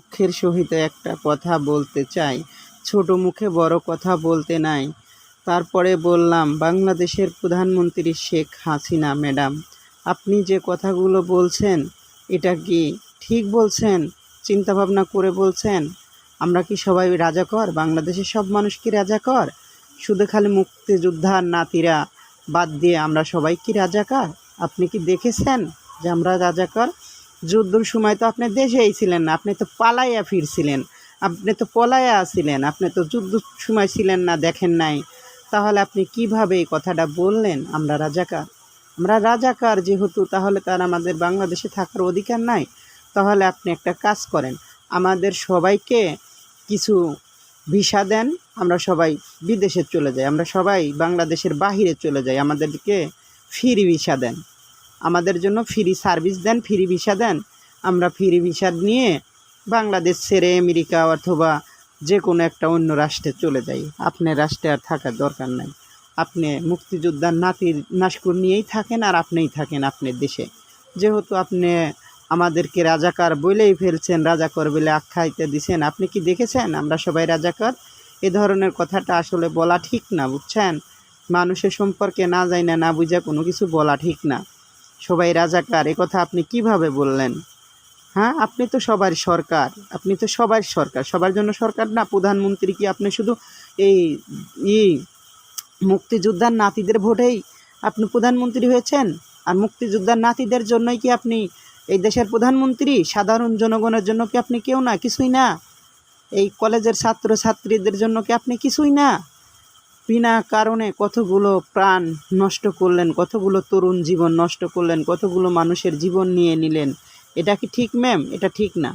দুঃখের সহিত একটা কথা বলতে চাই। ছোট মুখে বড় কথা বলতে নাই। তারপরে বললাম, বাংলাদেশের প্রধানমন্ত্রী শেখ হাসিনা, ম্যাডাম, আপনি যে কথাগুলো বলছেন, এটা কি ঠিক বলছেন? চিন্তা ভাবনা করে বলছেন? আমরা কি সবাই রাজাকর? বাংলাদেশের সব মানুষ কি রাজাকর? শুধু খালি মুক্তিযোদ্ধার নাতিরা বাদ দিয়ে আমরা সবাই কি রাজাকার? আপনি কি দেখেছেন যে আমরা রাজাকর? যুদ্ধর সময় তো আপনি দেশেই ছিলেন না, আপনি তো পালাইয়া ফিরছিলেন, আপনি তো পলাইয়া ছিলেন আপনি তো যুদ্ধ সময় ছিলেন না, দেখেন নাই। তাহলে আপনি কীভাবে এই কথাটা বললেন আমরা রাজাকার? আমরা রাজাকার যেহেতু, তাহলে তার আমাদের বাংলাদেশে থাকার অধিকার নাই। তাহলে আপনি একটা কাজ করেন, আমাদের সবাইকে কিছু ভিসা দেন, আমরা সবাই বিদেশে চলে যাই, আমরা সবাই বাংলাদেশের বাহিরে চলে যাই, আমাদেরকে ফ্রি ভিসা দেন। আমাদের জন্য ফ্রি সার্ভিস দেন, ফ্রি ভিসা দেন। আমরা ফ্রি ভিসা নিয়ে বাংলাদেশ ছেড়ে আমেরিকা অথবা যে কোনো একটা অন্য রাষ্ট্রে চলে যাই। আপনার রাষ্ট্রে আর থাকার দরকার নাই। আপনি মুক্তিযোদ্ধার নাতির নাশকুর নিয়েই থাকেন আর আপনিই থাকেন আপনার দেশে। যেহেতু আপনি আমাদেরকে রাজাকার বলেই ফেলছেন, রাজাকর বলে আখ্যায়িত দিছেন, আপনি কি দেখেছেন? আমরা সবাই রাজাকার। এ ধরনের কথাটা আসলে বলা ঠিক না, বুঝছেন? মানুষের সম্পর্কে না যাই না না বুঝা কোনো কিছু বলা ঠিক না। সবাই রাজাকার কথা আপনি কীভাবে বললেন? হ্যাঁ আপনি তো সবার সরকার, আপনি তো সবার সরকার। সবার জন্য সরকার না, প্রধানমন্ত্রী কি আপনি শুধু এই ই মুক্তিযোদ্ধার নাতিদের ভোটেই আপনি প্রধানমন্ত্রী হয়েছেন? আর মুক্তিযোদ্ধার নাতিদের জন্যই কি আপনি এই দেশের প্রধানমন্ত্রী? সাধারণ জনগণের জন্য কি আপনি কেউ না? কিছুই না। এই কলেজের ছাত্র ছাত্রীদের জন্য কি আপনি কিছুই না? বিনা কারণে কতগুলো প্রাণ নষ্ট করলেন, কতগুলো তরুণ জীবন নষ্ট করলেন, কতগুলো মানুষের জীবন নিয়ে নিলেন, এটা কি ঠিক ম্যাম এটা ঠিক না।